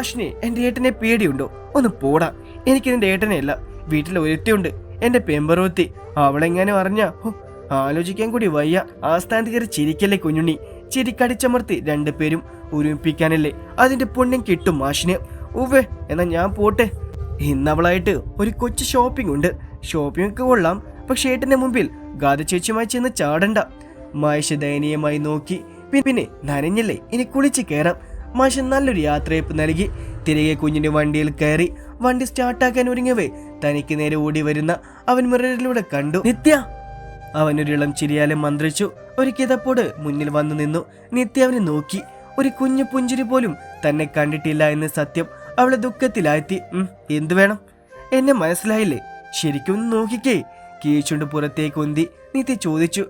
മാഷിനെ എന്റെ ഏട്ടനെ പേടിയുണ്ടോ? ഒന്ന് പോടാ. എനിക്ക് എന്റെ ഏട്ടനെ അല്ല. വീട്ടിൽ ഒരുത്തിയുണ്ട്. എന്റെ പെമ്പറോത്തി. അവളെങ്ങനെ അറിഞ്ഞ? ആലോചിക്കാൻ കൂടി വയ്യ. ആസ്ഥാനത്ത് കയറി ചിരിക്കല്ലേ കുഞ്ഞുണ്ണി? ചിരി കടിച്ചമർത്തി രണ്ടുപേരും ഒരുമിപ്പിക്കാനല്ലേ. അതിന്റെ പുണ്യം കിട്ടും മാഷിന് ഉവ്വേ എന്നാ ഞാൻ പോട്ടെ. ഇന്നവളായിട്ട് ഒരു കൊച്ചു ഷോപ്പിംഗ് ഉണ്ട്. ഷോപ്പിംഗ് കൊള്ളാം. പക്ഷെ ഏട്ടന്റെ മുമ്പിൽ ഗാഥ ചേച്ചിയുമായി ചെന്ന് ചാടണ്ട. മഹേഷ് ദയനീയമായി നോക്കി. പിന്നെ നനഞ്ഞല്ലേ? ഇനി കുളിച്ച് കയറാം. മാഷ് നല്ലൊരു യാത്രയപ്പ് നൽകി. തിരികെ കുഞ്ഞിന്റെ വണ്ടിയിൽ കയറി വണ്ടി സ്റ്റാർട്ടാക്കാൻ ഒരുങ്ങവേ തനിക്ക് നേരെ ഓടി വരുന്ന അവൻ മിററിലൂടെ കണ്ടു. നിത്യ! അവനൊരിളം ചിരിയാലെ മന്ത്രിച്ചു. ഒരു കിതപ്പോട് മുന്നിൽ വന്നു നിന്നു. നിത്യ അവനെ നോക്കി. ഒരു കുഞ്ഞു പുഞ്ചിരി പോലും തന്നെ കണ്ടിട്ടില്ല എന്ന് സത്യം അവളെ ദുഃഖത്തിലാഴ്ത്തി. എന്തു വേണം? എന്നെ മനസ്സിലായില്ലേ? ശരിക്കും ഒന്ന് നോക്കിക്കേ. കീച്ചുണ്ട് പുറത്തേക്ക് ഉന്തി. നിത്യ ചോദിച്ചു.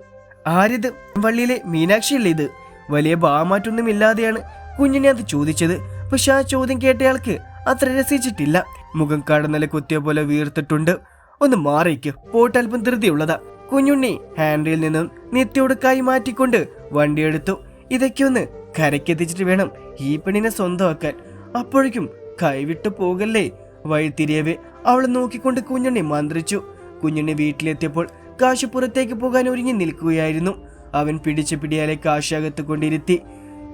ആരിത്? വള്ളിയിലെ മീനാക്ഷിയല്ലേ ഇത്? വലിയ ഭാമാറ്റൊന്നും ഇല്ലാതെയാണ് കുഞ്ഞിനെ അത് ചോദിച്ചത്. പക്ഷെ ആ ചോദ്യം കേട്ടയാൾക്ക് അത്ര രസിച്ചിട്ടില്ല. മുഖം കടന്നല കുത്തിയ പോലെ വീർത്തിട്ടുണ്ട്. ഒന്ന് മാറിക്ക്. പോട്ടൽപ്പം ധൃതിയുള്ളതാ. കുഞ്ഞുണ്ണി ഹാൻഡിൽ നിന്നും നിത്യയോട് കൈ മാറ്റിക്കൊണ്ട് വണ്ടിയെടുത്തു ഇതൊക്കെ ഒന്ന് കരക്കെത്തിച്ചിട്ട് വേണം ഈ പെണ്ണിനെ സ്വന്തമാക്കാൻ. അപ്പോഴേക്കും കൈവിട്ടു പോകല്ലേ? വഴിത്തിരിയവേ അവളെ നോക്കിക്കൊണ്ട് കുഞ്ഞുണ്ണി മന്ത്രിച്ചു. കുഞ്ഞുണ്ണി വീട്ടിലെത്തിയപ്പോൾ കാശ് പുറത്തേക്ക് പോകാൻ ഒരുങ്ങി നിൽക്കുകയായിരുന്നു. അവൻ പിടിച്ച പിടിയാലെ കാശ് അകത്ത് കൊണ്ടിരുത്തി.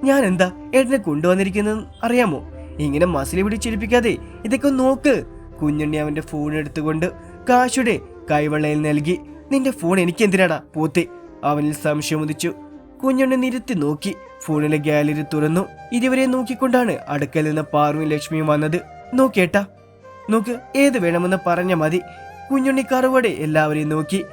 ഞാൻ എന്താ ഏട്ടനെ കൊണ്ടുവന്നിരിക്കുന്നത് അറിയാമോ? ഇങ്ങനെ മസിലി പിടിച്ചിരിപ്പിക്കാതെ ഇതൊക്കെ നോക്ക്. കുഞ്ഞുണ്ണി അവന്റെ ഫോൺ എടുത്തുകൊണ്ട് കാശുടെ കൈവെള്ളയിൽ നൽകി. നിന്റെ ഫോൺ എനിക്ക് എന്തിനാടാ പോത്തെ? അവനിൽ സംശയം ഉദിച്ചു. കുഞ്ഞുണ്ണി നിരുത്തി നോക്കി. ഫോണിലെ ഗാലറി തുറന്നു. ഇരുവരെ നോക്കിക്കൊണ്ടാണ് അടുക്കൽ നിന്ന് പാർവും ലക്ഷ്മിയും വന്നത്. നോക്കേട്ടാ നോക്ക് ഏത് വേണമെന്ന് പറഞ്ഞ മതി. കുഞ്ഞുണ്ണി കറുവടെ എല്ലാവരെയും നോക്കി.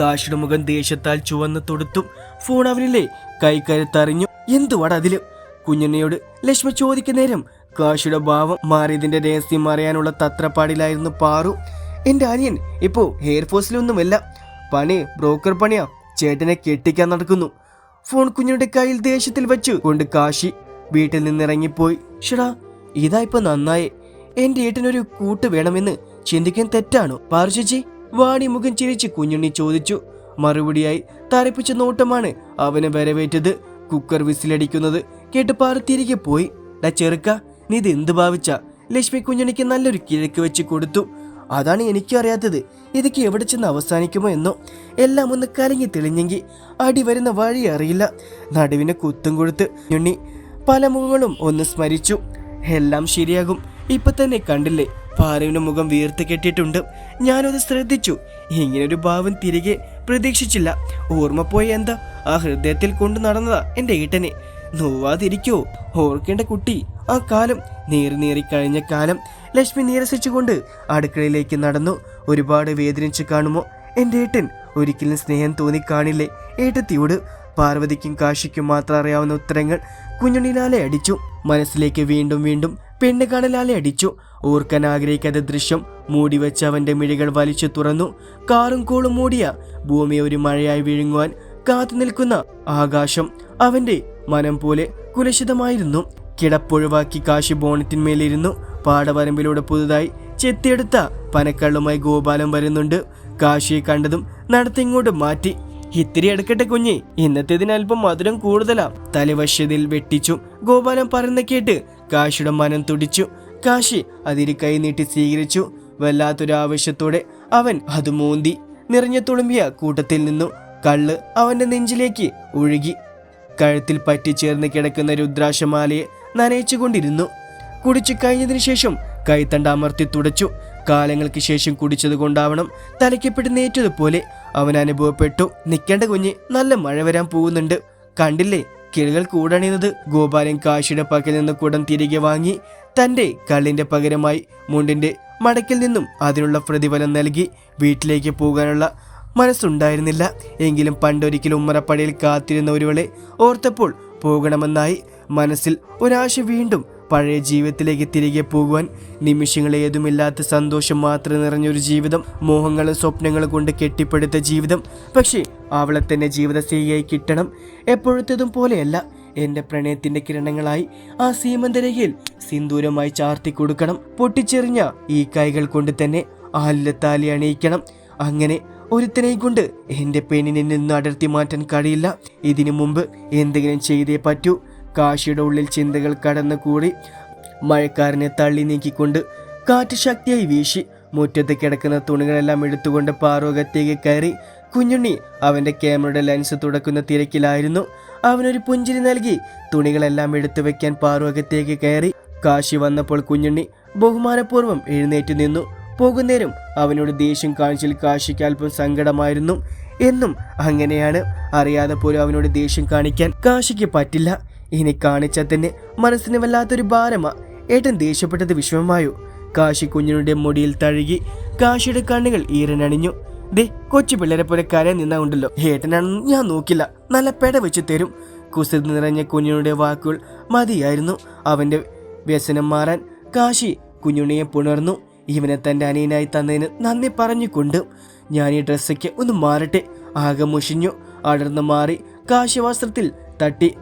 കാശിയുടെ മുഖം ദേഷ്യത്താൽ ചുവന്ന് തൊടുത്തും ഫോൺ അവനിലെ കൈക്കരുത്തറിഞ്ഞു എന്തുവാടാ അതിൽ? കുഞ്ഞുണ്ണിയോട് ലക്ഷ്മി ചോദിക്കുന്ന നേരം കാശിയുടെ ഭാവം മാറിയതിന്റെ രഹസ്യം അറിയാനുള്ള തത്രപ്പാടിലായിരുന്നു പാറു. എന്റെ അനിയൻ ഇപ്പോ എയർഫോഴ്സിലൊന്നുമല്ല പണി ബ്രോക്കർ പണിയാ. ചേട്ടനെ കെട്ടിക്കാൻ നടക്കുന്നു. ഫോൺ കുഞ്ഞിന്റെ കയ്യിൽ ദേഷ്യത്തിൽ വെച്ചു കൊണ്ട് കാശി വീട്ടിൽ നിന്നിറങ്ങിപ്പോയി. ഷടാ ഇതാ ഇപ്പൊ നന്നായി. എന്റെ ഏട്ടനൊരു കൂട്ട് വേണമെന്ന് ചിന്തിക്കാൻ തെറ്റാണോ? പാറു ചേച്ചി? വാണി മുഖം ചിരിച്ച് കുഞ്ഞുണ്ണി ചോദിച്ചു. മറുപടിയായി തറപ്പിച്ച നോട്ടമാണ് അവന് വരവേറ്റത്. കുക്കർ വിസിലടിക്കുന്നത് കേട്ട് പാറു തിരികെ പോയി. ഡാ ചെറുക്ക നീ ഇത് എന്ത് ഭാവിച്ച? ലക്ഷ്മി കുഞ്ഞണിക്ക് നല്ലൊരു കിഴക്ക് വെച്ച് കൊടുത്തു. അതാണ് എനിക്കും അറിയാത്തത് ഇതൊക്കെ എവിടെ ചെന്ന് അവസാനിക്കുമോ എന്നോ? എല്ലാം ഒന്ന് കലങ്ങി തെളിഞ്ഞെങ്കിൽ അടി വരുന്ന വഴി അറിയില്ല. നടുവിനെ കുത്തും കൊടുത്ത് ഞുണ്ണി പല മുഖങ്ങളും ഒന്ന് സ്മരിച്ചു. എല്ലാം ശരിയാകും. ഇപ്പൊ തന്നെ കണ്ടില്ലേ? പാറുവിന്റെ മുഖം വീർത്ത് കെട്ടിയിട്ടുണ്ട്. ഞാനത് ശ്രദ്ധിച്ചു. ഇങ്ങനൊരു ഭാവം തിരികെ പ്രതീക്ഷിച്ചില്ല. ഓർമ്മ പോയ എന്താ? ആ ഹൃദയത്തിൽ കൊണ്ടു നടന്നതാ എന്റെ ഏട്ടനെ. നോവാതിരിക്കോ? ഓർക്കേണ്ട കുട്ടി. ആ കാലം നീറി നീറി കഴിഞ്ഞ കാലം. ലക്ഷ്മി നീരസിച്ചുകൊണ്ട് അടുക്കളയിലേക്ക് നടന്നു. ഒരുപാട് വേദനിച്ച് കാണുമോ? എന്റെ ഏട്ടൻ ഒരിക്കലും സ്നേഹം തോന്നി കാണില്ലേ? ഏട്ടത്തിയോട് പാർവതിക്കും കാശിക്കും മാത്രം അറിയാവുന്ന ഉത്തരങ്ങൾ കുഞ്ഞുണ്ണിലാലെ അടിച്ചു. മനസ്സിലേക്ക് വീണ്ടും വീണ്ടും പെണ്ണ് കാണലാലെ അടിച്ചു. ഓർക്കാൻ ആഗ്രഹിക്കാത്ത ദൃശ്യം. മൂടിവെച്ച് അവന്റെ മിഴികൾ വലിച്ചു തുറന്നു. കാറും കോളും മൂടിയ. ഭൂമി ഒരു മഴയായി വിഴുങ്ങുവാൻ കാത്തു നിൽക്കുന്ന ആകാശം അവന്റെ മനം പോലെ കുലശിതമായിരുന്നു. കിടപ്പൊഴിവാക്കി കാശി ബോണറ്റിന്മേലിരുന്നു. പാടവരമ്പിലൂടെ പുതുതായി ചെത്തിയെടുത്ത പനക്കള്ളുമായി ഗോപാലം വരുന്നുണ്ട്. കാശിയെ കണ്ടതും നടത്തിങ്ങോട്ട് മാറ്റി. ഇത്തിരി എടുക്കട്ടെ കുഞ്ഞെ ഇന്നത്തേതിന് അല്പം മധുരം കൂടുതലാ. തലവശ്യതിൽ വെട്ടിച്ചു. ഗോപാലം പറയുന്ന കേട്ട് കാശിയുടെ മനം തുടിച്ചു. കാശി അതിരി കൈ നീട്ടി സ്വീകരിച്ചു. വല്ലാത്തൊരു ആവശ്യത്തോടെ അവൻ അത് മൂന്തി നിറഞ്ഞു തുളുമ്പിയ കൂട്ടത്തിൽ നിന്നു. കള്ള് അവന്റെ നെഞ്ചിലേക്ക് ഒഴുകി. കഴുത്തിൽ പറ്റിച്ചേർന്ന് കിടക്കുന്ന രുദ്രാശമാലയെ നനയിച്ചുകൊണ്ടിരുന്നു. കുടിച്ചു കഴിഞ്ഞതിനു ശേഷം കൈത്തണ്ട അമർത്തി തുടച്ചു. കാലങ്ങൾക്ക് ശേഷം കുടിച്ചത് കൊണ്ടാവണം തലയ്ക്കപ്പെട്ട് നേറ്റതുപോലെ അവൻ അനുഭവപ്പെട്ടു. നിൽക്കേണ്ട കുഞ്ഞ് നല്ല മഴ വരാൻ പോകുന്നുണ്ട്. കണ്ടില്ലേ? കിളികൾ കൂടണിയുന്നത് ഗോപാലൻ കാശിയുടെ പക്കൽ നിന്ന് കുടം തിരികെ വാങ്ങി തന്റെ കള്ളിന്റെ പകരമായി മുണ്ടിന്റെ മടക്കിൽ നിന്നും അതിനുള്ള പ്രതിഫലം നൽകി വീട്ടിലേക്ക് പോകാനുള്ള മനസ്സുണ്ടായിരുന്നില്ല. എങ്കിലും പണ്ടൊരിക്കലും ഉമ്മറപ്പടയിൽ കാത്തിരുന്ന ഒരുവളെ ഓർത്തപ്പോൾ പോകണമെന്നായി മനസ്സിൽ ഒരാശ വീണ്ടും പഴയ ജീവിതത്തിലേക്ക് തിരികെ പോകുവാൻ നിമിഷങ്ങൾ ഏതുമില്ലാത്ത സന്തോഷം മാത്രം നിറഞ്ഞൊരു ജീവിതം മോഹങ്ങളും സ്വപ്നങ്ങളും കൊണ്ട് കെട്ടിപ്പടുത്ത ജീവിതം. പക്ഷേ അവളെ തന്നെ ജീവിതശ്രീയായി കിട്ടണം എപ്പോഴത്തേതും പോലെയല്ല എന്റെ പ്രണയത്തിന്റെ കിരണങ്ങളായി ആ സീമന്തരയിൽ സിന്ദൂരമായി ചാർത്തി കൊടുക്കണം. പൊട്ടിച്ചെറിഞ്ഞ ഈ കൈകൾ കൊണ്ട് തന്നെ ആല്ലത്താലി അണിയിക്കണം. അങ്ങനെ ഒരുത്തനെയും കൊണ്ട് എന്റെ പെണ്ണിനെ നിന്ന് അടർത്തി മാറ്റാൻ കഴിയില്ല. ഇതിനു മുമ്പ് എന്തെങ്കിലും ചെയ്തേ പറ്റൂ. കാശിയുടെ ഉള്ളിൽ ചിന്തകൾ കടന്നുകൂടി മഴക്കാരനെ തള്ളി നീക്കിക്കൊണ്ട് കാറ്റ് ശക്തിയായി വീശി മുറ്റത്ത് കിടക്കുന്ന തുണികളെല്ലാം എടുത്തുകൊണ്ട് പാറോകത്തേക്ക് കയറി കുഞ്ഞുണ്ണി അവന്റെ ക്യാമറയുടെ ലെൻസ് തുടക്കുന്ന തിരക്കിലായിരുന്നു. അവനൊരു പുഞ്ചിരി നൽകി. തുണികളെല്ലാം എടുത്തു വെക്കാൻ പാറുവകത്തേക്ക് കയറി. കാശി വന്നപ്പോൾ കുഞ്ഞുണ്ണി ബഹുമാനപൂർവം എഴുന്നേറ്റ് നിന്നു. പോകുന്നേരം അവനോട് ദേഷ്യം കാണിച്ചിൽ കാശിക്ക് അല്പം സങ്കടമായിരുന്നു. എന്നും അങ്ങനെയാണ്. അറിയാതെ പോലും അവനോട് ദേഷ്യം കാണിക്കാൻ കാശിക്ക് പറ്റില്ല. ഇനി കാണിച്ചാൽ തന്നെ മനസ്സിന് വല്ലാത്തൊരു ഭാരമാ. ഏട്ടൻ ദേഷ്യപ്പെട്ടത് വിഷമമായോ? കാശി കുഞ്ഞിനുടെ മുടിയിൽ തഴുകി. കാശിയുടെ കണ്ണുകൾ ഈറനണിഞ്ഞു. ദേ കൊച്ചു പിള്ളേരെ പോലെ കരയാൻ നിന്നാ ഉണ്ടല്ലോ. ഏട്ടനാണെന്ന് ഞാൻ നോക്കില്ല. നല്ല പെട വെച്ച് തരും. കുസൃതി നിറഞ്ഞ കുഞ്ഞുണ്ണിയുടെ വാക്കുകൾ മതിയായിരുന്നു. അവന്റെ വ്യസനം മാറാൻ കാശി കുഞ്ഞുണ്ണിയെ പുണർന്നു. ഇവനെ തന്റെ അനിയനായി തന്നതിന് നന്ദി പറഞ്ഞുകൊണ്ട് ഞാൻ ഈ ഡ്രസ്സൊക്കെ ഒന്ന് മാറട്ടെ. ആകെ മുഷിഞ്ഞു. അടർന്നു മാറി കാശി വസ്ത്രത്തിൽ തട്ടി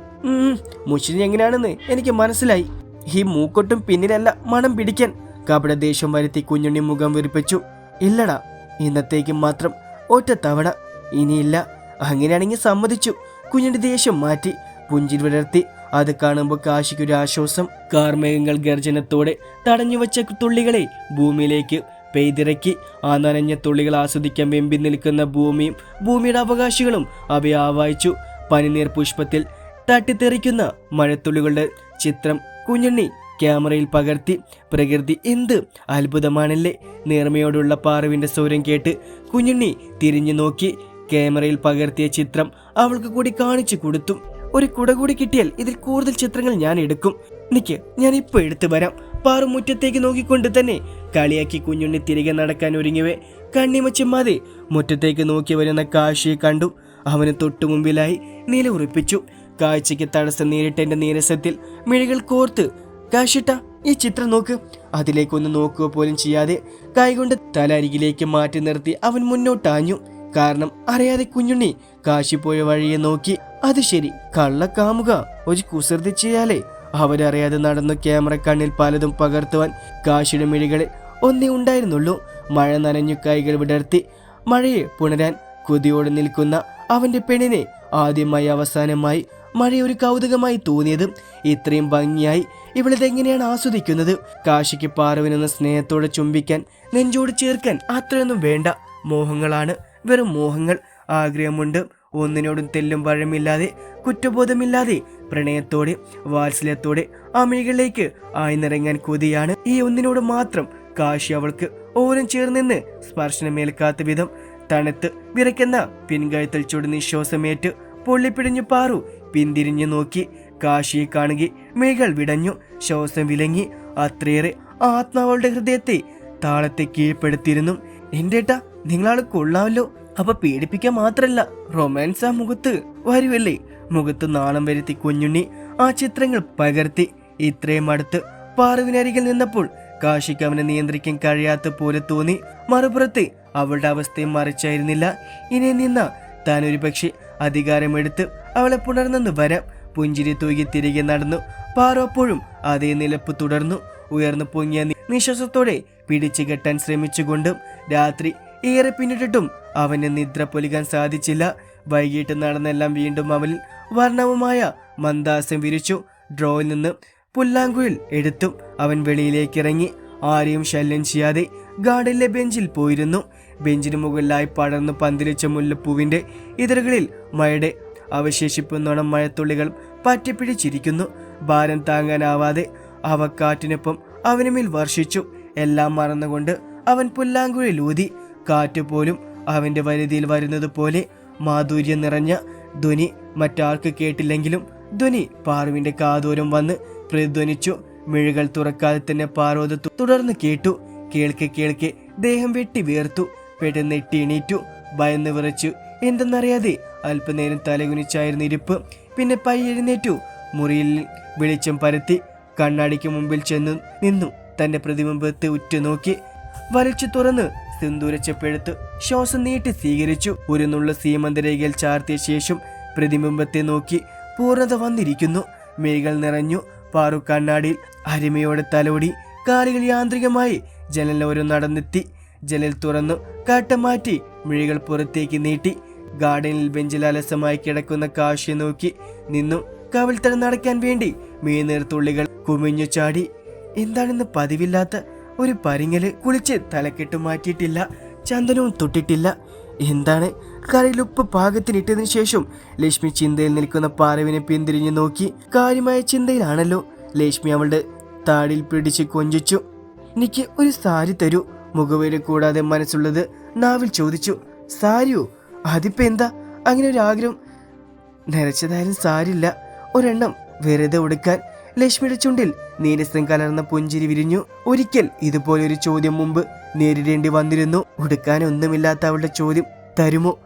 മുഷിഞ്ഞ് എങ്ങനെയാണെന്ന് എനിക്ക് മനസ്സിലായി. ഈ മൂക്കൊട്ടും പിന്നിലല്ല മണം പിടിക്കാൻ. കപട ദേഷ്യം വരുത്തി കുഞ്ഞുണ്ണി മുഖം വിരിപ്പിച്ചു ഇല്ലടാ ഇന്നത്തേക്ക് മാത്രം ഒറ്റ തവണ. ഇനിയില്ല. അങ്ങനെയാണെങ്കിൽ സമ്മതിച്ചു. കുഞ്ഞിന്റെ ദേഷ്യം മാറ്റി. പുഞ്ചിൽ വിടർത്തി. അത് കാണുമ്പോൾ കാശിക്കൊരു ആശ്വാസം. കാർമേഘങ്ങൾ ഗർജനത്തോടെ തടഞ്ഞു വെച്ച തുള്ളികളെ ഭൂമിയിലേക്ക് പെയ്തിറക്കി. ആ നനഞ്ഞ തുള്ളികൾ ആസ്വദിക്കാൻ വെമ്പി നിൽക്കുന്ന ഭൂമിയും ഭൂമിയുടെ അവകാശികളും അവയെ ആവായിച്ചു പനിനീർ പുഷ്പത്തിൽ തട്ടിത്തെറിക്കുന്ന മഴത്തുള്ളികളുടെ ചിത്രം കുഞ്ഞുണ്ണി ക്യാമറയിൽ പകർത്തി പ്രകൃതി എന്ത് അത്ഭുതമാണല്ലേ? നേർമയോടുള്ള പാറുവിന്റെ സ്വരം കേട്ട് കുഞ്ഞുണ്ണി തിരിഞ്ഞു നോക്കി. ക്യാമറയിൽ പകർത്തിയ ചിത്രം അവൾക്ക് കൂടി കാണിച്ചു കൊടുത്തു. ഒരു കുട കൂടി കിട്ടിയാൽ ഇതിൽ കൂടുതൽ ചിത്രങ്ങൾ ഞാൻ എടുക്കും. നിക്ക് ഞാൻ ഇപ്പൊ എടുത്തു വരാം. പാറു മുറ്റത്തേക്ക് നോക്കിക്കൊണ്ട് തന്നെ കളിയാക്കി കുഞ്ഞുണ്ണി തിരികെ നടക്കാൻ ഒരുങ്ങിവേ കണ്ണിമച്ചിമ്മാതെ മുറ്റത്തേക്ക് നോക്കി വരുന്ന കാശിയെ കണ്ടു. അവന് തൊട്ടു മുമ്പിലായി നില ഉറപ്പിച്ചു. കാഴ്ചയ്ക്ക് തടസ്സം നേരിട്ട നീരസത്തിൽ മിഴികൾ കോർത്ത് കാശിട്ട ഈ ചിത്രം നോക്ക്. അതിലേക്കൊന്ന് നോക്കുക പോലും ചെയ്യാതെ കൈകൊണ്ട് തല അരികിലേക്ക് മാറ്റി നിർത്തി അവൻ മുന്നോട്ടാഞ്ഞു. കാരണം അറിയാതെ കുഞ്ഞുണ്ണി കാശി പോയ വഴിയെ നോക്കി. അത് ശരി കള്ള കാമുക ഒരു കുസൃതി ചെയ്യാലേ. അവരറിയാതെ നടന്നു ക്യാമറ കണ്ണിൽ പലതും പകർത്തുവാൻ കാശിയുടെ മിഴികളിൽ ഒന്നേ ഉണ്ടായിരുന്നുള്ളൂ. മഴ നനഞ്ഞു കൈകൾ വിടർത്തി. മഴയെ പുണരാൻ കൊതിയോടെ നിൽക്കുന്ന അവന്റെ പെണ്ണിനെ ആദ്യമായി അവസാനമായി മഴ ഒരു കൗതുകമായി തോന്നിയത്. ഇത്രയും ഭംഗിയായി ഇവളിതെങ്ങനെയാണ് ആസ്വദിക്കുന്നത്? കാശിക്ക് പാറുവിനെന്ന സ്നേഹത്തോടെ ചുംബിക്കാൻ നെഞ്ചോട് ചേർക്കാൻ അത്രയൊന്നും വേണ്ട. മോഹങ്ങളാണ് വെറും മോഹങ്ങൾ. ആഗ്രഹമുണ്ട് ഒന്നിനോടും തെല്ലും വഴമില്ലാതെ കുറ്റബോധമില്ലാതെ പ്രണയത്തോടെ വാത്സല്യത്തോടെ അമിഴികളിലേക്ക് ആയിന്നിറങ്ങാൻ കൊതിയാണ് ഈ ഒന്നിനോട് മാത്രം. കാശി അവൾക്ക് ഓരം ചേർന്നെന്ന് സ്പർശനമേൽക്കാത്ത വിധം തണുത്ത് വിറയ്ക്കുന്ന പിൻകഴുത്തിൽ ചുടു നിശ്വാസമേറ്റ് പൊള്ളിപ്പിടിഞ്ഞു പാറു. പിന്തിരിഞ്ഞു നോക്കി കാശിയെ കാണുകി മേഘൾ വിടഞ്ഞു. ശ്വാസം വിലങ്ങി അത്രയേറെ ആത്മാവളുടെ ഹൃദയത്തെ താളത്തെ കീഴ്പ്പെടുത്തിയിരുന്നു. എന്റേട്ടാ നിങ്ങളാൾ കൊള്ളാമല്ലോ. അപ്പൊ പേടിപ്പിക്കാൻ മാത്രല്ല റൊമാൻസ് ആ മുഖത്ത് വരുമല്ലേ മുഖത്ത് നാണം വരുത്തി കുഞ്ഞുണ്ണി ആ ചിത്രങ്ങൾ പകർത്തി. ഇത്രയും അടുത്ത് പാറുവിനരികിൽ നിന്നപ്പോൾ കാശിക്ക് അവനെ നിയന്ത്രിക്കാൻ കഴിയാത്ത പോലെ തോന്നി. മറുപുറത്ത് അവളുടെ അവസ്ഥയും മറിച്ചായിരുന്നില്ല. ഇനി നിന്ന താൻ ഒരു പക്ഷേ അധികാരമെടുത്ത് അവളെ പുണർന്നെന്ന് വരാം. പുഞ്ചിരി തൂകി തിരികെ നടന്നു. പാറപ്പോഴും അതേ നിലപ്പ് തുടർന്നു. ഉയർന്നു പൊങ്ങിയ നിശ്വാസത്തോടെ പിടിച്ചു കെട്ടാൻ ശ്രമിച്ചുകൊണ്ടും രാത്രി ഏറെ പിന്നിട്ടിട്ടും അവന് നിദ്ര പൊലിക്കാൻ സാധിച്ചില്ല. വൈകിട്ട് നടന്നെല്ലാം വീണ്ടും അവനിൽ വർണവുമായ മന്ദാസം വിരിച്ചു. ഡ്രോയിൽ നിന്ന് പുല്ലാങ്കുയിൽ എടുത്തും അവൻ വെളിയിലേക്ക് ഇറങ്ങി ആരെയും ശല്യം ചെയ്യാതെ ഗാർഡനിലെ ബെഞ്ചിൽ പോയിരുന്നു. ബെഞ്ചിന് മുകളിലായി പടർന്നു പന്തിരിച്ച മുല്ലപ്പൂവിന്റെ ഇതറുകളിൽ മഴയുടെ അവശേഷിപ്പുന്നോണം മഴത്തുള്ളികൾ പറ്റിപ്പിടിച്ചിരിക്കുന്നു. ഭാരം താങ്ങാനാവാതെ അവ കാറ്റിനൊപ്പം അവനുമേൽ വർഷിച്ചു. എല്ലാം മറന്നുകൊണ്ട് അവൻ പുല്ലാങ്കുഴൽ ഊതി. കാറ്റ് പോലും അവന്റെ വരുതിയിൽ വരുന്നത് പോലെ മാധുര്യം നിറഞ്ഞ ധ്വനി മറ്റാർക്ക് കേട്ടില്ലെങ്കിലും ധ്വനി പാറുവിന്റെ കാതോരം വന്ന് പ്രതിധ്വനിച്ചു. മിഴികൾ തുറക്കാതെ തന്നെ പാർവത് തുടർന്ന് കേട്ടു. കേൾക്കെ കേൾക്കെ ദേഹം വെട്ടി വീർത്തു. പെട്ടെന്ന് എണീറ്റു ഭയന്ന് വിറച്ചു. എന്തെന്നറിയാതെ അല്പനേരം തലകുനിച്ചായിരുന്നു ഇരിപ്പ്. പിന്നെ പൈ പയ്യെഴുന്നേറ്റു മുറിയിൽ വെളിച്ചം പരത്തി കണ്ണാടിക്ക് മുമ്പിൽ ചെന്നു നിന്നു. തന്റെ പ്രതിബിംബത്തെ ഉറ്റുനോക്കി. വരച്ചു തുറന്ന് സിന്ദൂരച്ചപ്പെടുത്ത് ശ്വാസം നീട്ടി സ്വീകരിച്ചു. ഒരു നുള്ള സീമന്തരേഖയിൽ ചാർത്തിയ ശേഷം പ്രതിബിംബത്തെ നോക്കി പൂർണത വന്നിരിക്കുന്നു. മേകൾ നിറഞ്ഞു. പാറു കണ്ണാടിയിൽ അരിമയോടെ തലോടി. കാലുകൾ യാന്ത്രികമായി ജനലോരം നടന്നെത്തി. ജനൽ തുറന്നു കാട്ടം മാറ്റി മിഴികൾ പുറത്തേക്ക് നീട്ടി ഗാർഡനിൽ ബെഞ്ചിൽ അലസമായി കിടക്കുന്ന കാശിയെ നോക്കി നിന്നു. കവിൾത്തട നടക്കാൻ വേണ്ടി മീനീർത്തുള്ളികൾ കുമിഞ്ഞു ചാടി. എന്താണെന്ന് പതിവില്ലാത്ത ഒരു പരിങ്ങൽ കുളിച്ച് തലക്കെട്ട് മാറ്റിയിട്ടില്ല ചന്ദനവും തൊട്ടിട്ടില്ല. എന്താണ്? കറിയിലുപ്പ് പാകത്തിനിട്ടതിനു ശേഷം ലക്ഷ്മി ചിന്തയിൽ നിൽക്കുന്ന പാറവിനെ പിന്തിരിഞ്ഞു നോക്കി. കാര്യമായ ചിന്തയിലാണല്ലോ. ലക്ഷ്മി അവളുടെ താടിയിൽ പിടിച്ച് കൊഞ്ചിച്ചു. എനിക്ക് ഒരു സാരി തരൂ. മുഖവേര് കൂടാതെ മനസ്സുള്ളത് നാവിൽ ചോദിച്ചു സാരിയോ അതിപ്പോ എന്താ? അങ്ങനെ ഒരു ആഗ്രഹം. നിരച്ചതായാലും സാരില്ല ഒരെണ്ണം വെറുതെ ഉടുക്കാൻ. ലക്ഷ്മിയുടെ ചുണ്ടിൽ നീരസം കലർന്ന പുഞ്ചിരി വിരിഞ്ഞു. ഒരിക്കൽ ഇതുപോലെ ഒരു ചോദ്യം മുമ്പ് നേരിടേണ്ടി വന്നിരുന്നു. ഉടുക്കാൻ ഒന്നുമില്ലാത്ത അവളുടെ ചോദ്യം തരുമോ?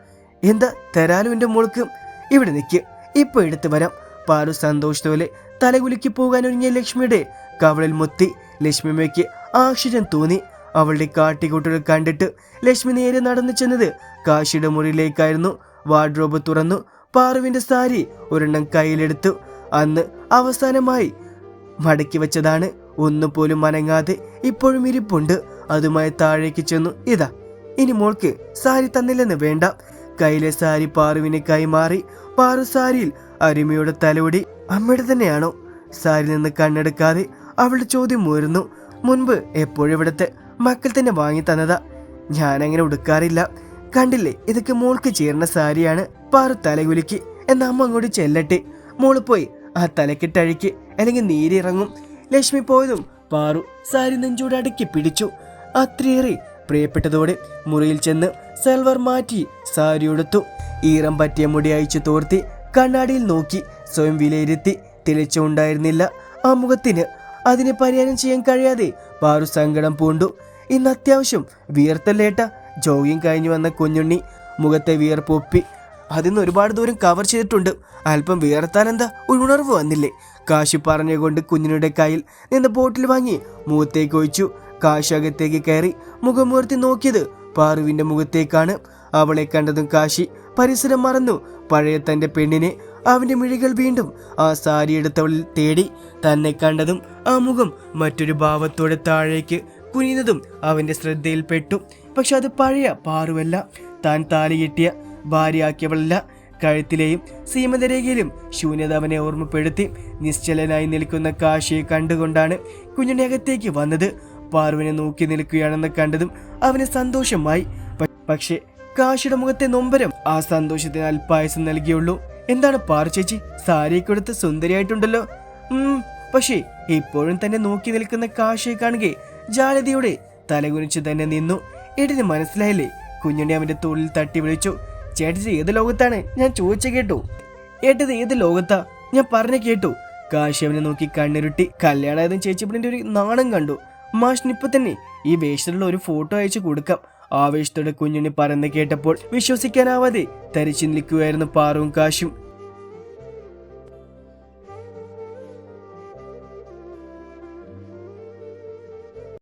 എന്താ? തരാലും എന്റെ മോൾക്ക്. ഇവിടെ നിൽക്ക് ഇപ്പൊ എടുത്തു വരാം. പാറു സന്തോഷത്തോലെ തലകുലുക്കി പോകാൻ ഒരുങ്ങിയ ലക്ഷ്മിയുടെ കവളിൽ മുത്തി. ലക്ഷ്മിമ്മയ്ക്ക് ആശ്ചര്യം തോന്നി. അവളുടെ കാട്ടിക്കൂട്ടുകൾ കണ്ടിട്ട് ലക്ഷ്മി നേരെ നടന്നു ചെന്നത് കാശിയുടെ മുറിയിലേക്കായിരുന്നു. വാർഡ്രോബ് തുറന്നു. പാറുവിന്റെ സാരി ഒരെണ്ണം കയ്യിലെടുത്തു. അന്ന് അവസാനമായി മടക്കി വെച്ചതാണ്. ഒന്നുപോലും അനങ്ങാതെ ഇപ്പോഴും ഇരിപ്പുണ്ട്. അതുമായി താഴേക്ക് ചെന്നു. ഇതാ ഇനി മോൾക്ക് സാരി തന്നില്ലെന്ന് വേണ്ട. കയ്യിലെ സാരി പാറുവിന് കൈമാറി. പാറു സാരിയിൽ അരുമയുടെ തലോടി അമ്മയുടെ തന്നെയാണോ? സാരി നിന്ന് കണ്ണെടുക്കാതെ അവളുടെ ചോദ്യം ഉയർന്നു. മുൻപ് എപ്പോഴും ഇവിടുത്തെ മക്കൾ തന്നെ വാങ്ങി തന്നതാ. ഞാനങ്ങനെ ഉടുക്കാറില്ല. കണ്ടില്ലേ ഇതൊക്കെ മോൾക്ക് ചേർന്ന സാരിയാണ്. പാറു തലകുലുക്കി. എന്നാ അമ്മ അങ്ങോട്ട് ചെല്ലട്ടെ. മോൾ പോയി. ആ തലക്കെട്ടഴിക്ക് അല്ലെങ്കിൽ നീരിറങ്ങും. ലക്ഷ്മി പോയതും പാറു സാരി നെഞ്ചോട് അടുക്കി പിടിച്ചു. അത്രയേറെ പ്രിയപ്പെട്ടതോടെ മുറിയിൽ ചെന്ന് സെൽവർ മാറ്റി സാരി ഉടുത്തു. ഈറം പറ്റിയ മുടി അയച്ചു തോർത്തി കണ്ണാടിയിൽ നോക്കി സ്വയം വിലയിരുത്തി തെളിച്ചുണ്ടായിരുന്നില്ല. ആ മുഖത്തിന് അതിനെ പരിഹാരം ചെയ്യാൻ കഴിയാതെ പാറു സങ്കടം പൂണ്ടു. ഇന്ന് അത്യാവശ്യം. വിയർത്തല്ലേട്ട. ജോഗിങ് കഴിഞ്ഞു വന്ന കുഞ്ഞുണ്ണി മുഖത്തെ വിയർപ്പൊപ്പി. അതിന്ന് ഒരുപാട് ദൂരം കവർ ചെയ്തിട്ടുണ്ട്. അല്പം വിയർത്താൻ എന്താ ഒരു ഉണർവ് വന്നില്ലേ? കാശി പറഞ്ഞുകൊണ്ട് കുഞ്ഞിനുടെ കയ്യിൽ നിന്ന് ബോട്ടിൽ വാങ്ങി മുഖത്തേക്ക് ഒഴിച്ചു. കാശി അകത്തേക്ക് കയറി മുഖമുയർത്തി നോക്കിയത് പാറുവിന്റെ മുഖത്തേക്കാണ്. അവളെ കണ്ടതും കാശി പരിസരം മറന്നു. പഴയ തന്റെ പെണ്ണിനെ അവന്റെ മിഴികൾ വീണ്ടും ആ സാരി എടുത്തവളിൽ തേടി തന്നെ കണ്ടതും ആ മുഖം മറ്റൊരു ഭാവത്തോടെ താഴേക്ക് കുനിയുന്നതും അവന്റെ ശ്രദ്ധയിൽപ്പെട്ടു. പക്ഷെ അത് പഴയ പാറുവല്ല. താൻ താലിയെട്ടിയ ഭാര്യയാക്കിയവളല്ല. കഴുത്തിലെയും സീമന്തരേഖയിലും ശൂന്യത അവനെ ഓർമ്മപ്പെടുത്തി. നിശ്ചലനായി നിൽക്കുന്ന കാശിയെ കണ്ടുകൊണ്ടാണ് കുഞ്ഞിന്റെ അകത്തേക്ക് വന്നത്. പാറുവിനെ നോക്കി നിൽക്കുകയാണെന്ന് കണ്ടതും അവന് സന്തോഷമായി. പക്ഷെ കാശിയുടെ മുഖത്തെ നൊമ്പരം ആ സന്തോഷത്തിന് അല്പായസം നൽകിയുള്ളൂ. എന്താണ് പാറു ചേച്ചി? സാരി കൊടുത്ത് സുന്ദരിയായിട്ടുണ്ടല്ലോ പക്ഷേ ഇപ്പോഴും തന്നെ നോക്കി നിൽക്കുന്ന കാശിയെ കാണുകെ ജാലതയോടെ തലകുനിച്ച് തന്നെ നിന്നു. എടിന് മനസ്സിലായില്ലേ? കുഞ്ഞുണ്ണി അവന്റെ തോളിൽ തട്ടി വിളിച്ചു ചേട്ടത്തി ഏത് ലോകത്താണ്? ഞാൻ ചോദിച്ച കേട്ടു. ഏട്ടത് ഏത് ലോകത്താ? ഞാൻ പറഞ്ഞു കേട്ടു. കാശി അവനെ നോക്കി കണ്ണിരുട്ടി. കല്യാണായതും ചേച്ചിപ്പിടിന്റെ ഒരു നാണം കണ്ടു. മാഷിന് ഇപ്പൊ തന്നെ ഈ വേഷത്തിലുള്ള ഒരു ഫോട്ടോ അയച്ചു കൊടുക്കാം. ആവേശത്തോടെ കുഞ്ഞുണ്ണി പറന്ന് കേട്ടപ്പോൾ വിശ്വസിക്കാനാവാതെ തരിച്ചു നിൽക്കുകയായിരുന്നു പാറവും കാശും.